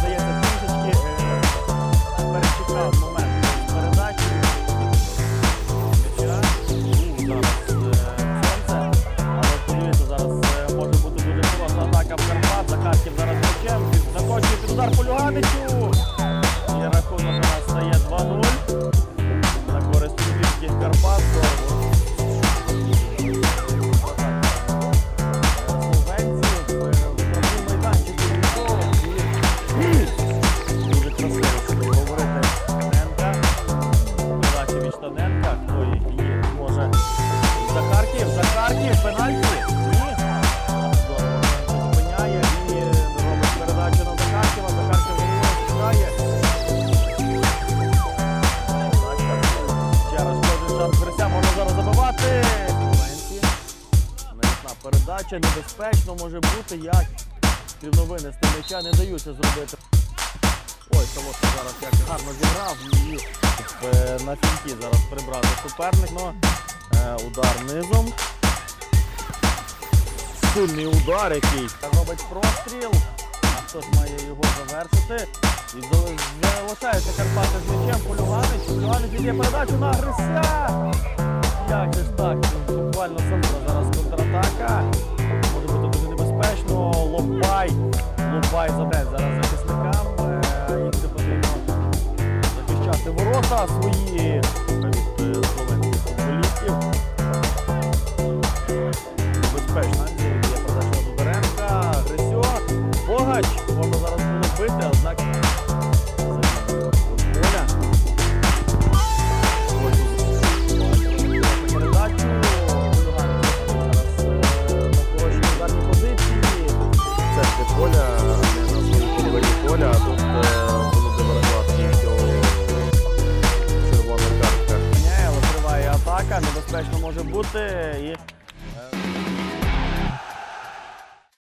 Здається, е, момент передачі. Зараз е. Але подивіться, зараз е, може бути дуже хороша атака в Карпат. Захарків зараз м'ячем. Закочує під удар по передача, небезпечно може бути, як рівно винести м'яча, не даються зробити. Ой, Солодко зараз як гарно зіграв і е, на фінті зараз прибрати суперник. Ну, е, удар низом. Сильний удар який. Робить простріл. А хтось має його завершити. І зали- залишаються Карпати з м'ячем. Полюганич. Полюганич віддає передачу на Грися. Як же ж так? Буквально сам зараз контратака. Може бути дуже небезпечно. Лобай. Лобай забере зараз захисникам. Е, Їм потрібно захищати ворота свої небезпечно може бути. І...